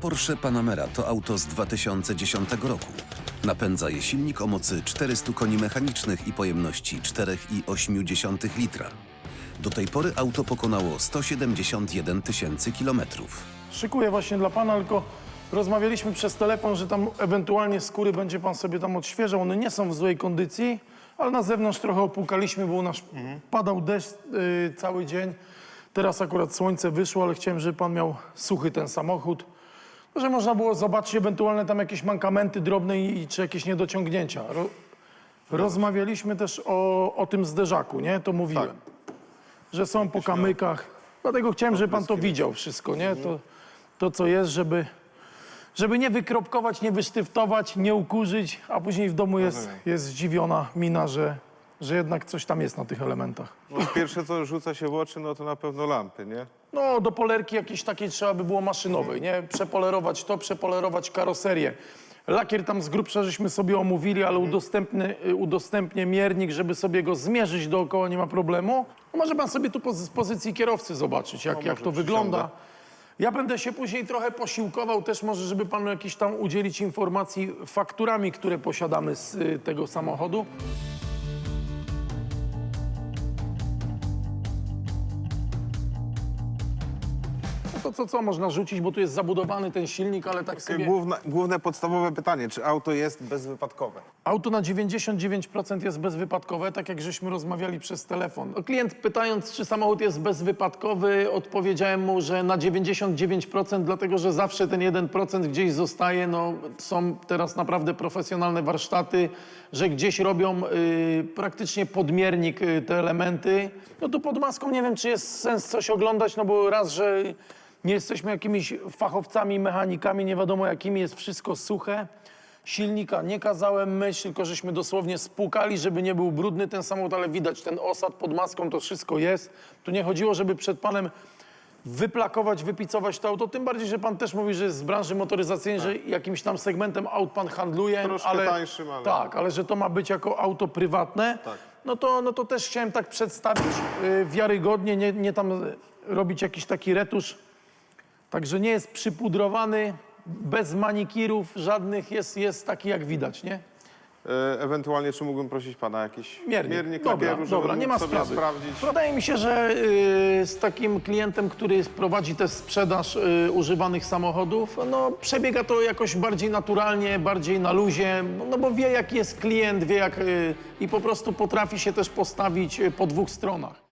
Porsche Panamera to auto z 2010 roku. Napędza je silnik o mocy 400 koni mechanicznych i pojemności 4,8 litra. Do tej pory auto pokonało 171 tysięcy kilometrów. Szykuję właśnie dla pana, tylko rozmawialiśmy przez telefon, że tam ewentualnie skóry będzie pan sobie tam odświeżał. One nie są w złej kondycji, ale na zewnątrz trochę opłukaliśmy, bo u nas padał deszcz y, cały dzień. Teraz akurat słońce wyszło, ale chciałem, żeby pan miał suchy ten samochód. Że można było zobaczyć ewentualne tam jakieś mankamenty drobne i, czy jakieś niedociągnięcia. Ro, rozmawialiśmy też o, o tym zderzaku, nie? To mówiłem. Że są po kamykach. Dlatego chciałem, żeby pan to widział wszystko, nie? To, to co jest, żeby, żeby nie wykropkować, nie wysztyftować, nie ukurzyć, a później w domu jest, jest zdziwiona mina, że, że jednak coś tam jest na tych elementach. No, pierwsze, co rzuca się w oczy, no to na pewno lampy, nie? No, do polerki jakiejś takiej trzeba by było maszynowej, nie? Przepolerować to, przepolerować karoserię. Lakier tam z grubsza żeśmy sobie omówili, ale udostępnię, y, udostępnię miernik, żeby sobie go zmierzyć dookoła, nie ma problemu. No może pan sobie tu poz- z pozycji kierowcy zobaczyć, jak, jak to wygląda. Ja będę się później trochę posiłkował też może, żeby panu jakieś tam udzielić informacji fakturami, które posiadamy z y, tego samochodu. To co, co można rzucić, bo tu jest zabudowany ten silnik, ale tak sobie... Główne, główne podstawowe pytanie, czy auto jest bezwypadkowe? Auto na 99% jest bezwypadkowe, tak jak żeśmy rozmawiali przez telefon. No, Klient pytając, czy samochód jest bezwypadkowy, odpowiedziałem mu, że na 99%, dlatego że zawsze ten 1% gdzieś zostaje. No, są teraz naprawdę profesjonalne warsztaty, że gdzieś robią y, praktycznie podmiernik y, te elementy. No tu pod maską nie wiem, czy jest sens coś oglądać, no bo raz, że nie jesteśmy jakimiś fachowcami, mechanikami, nie wiadomo jakimi, jest wszystko suche. Silnika nie kazałem myć, tylko żeśmy dosłownie spłukali, żeby nie był brudny ten samochód, ale widać ten osad pod maską, to wszystko jest. Tu nie chodziło, żeby przed panem wyplakować, wypicować to auto, tym bardziej, że pan też mówi, że jest z branży motoryzacyjnej, że jakimś tam segmentem aut pan handluje. Troszkę ale, tańszym, ale- Tak, ale że to ma być jako auto prywatne, Tak. no, to, no to też chciałem tak przedstawić y, wiarygodnie, nie, nie tam y, robić jakiś taki retusz. Także nie jest przypudrowany, bez manikirów żadnych, jest, jest taki jak widać, nie? E, ewentualnie, czy mógłbym prosić pana jakiś Miernik. miernik dobra, lakieru, żeby dobra, nie mógł ma sobie sprawy. sprawdzić? Wydaje mi się, że y, z takim klientem, który prowadzi tę sprzedaż y, używanych samochodów, no przebiega to jakoś bardziej naturalnie, bardziej na luzie, no bo wie jaki jest klient, wie jak y, i po prostu potrafi się też postawić y, po dwóch stronach.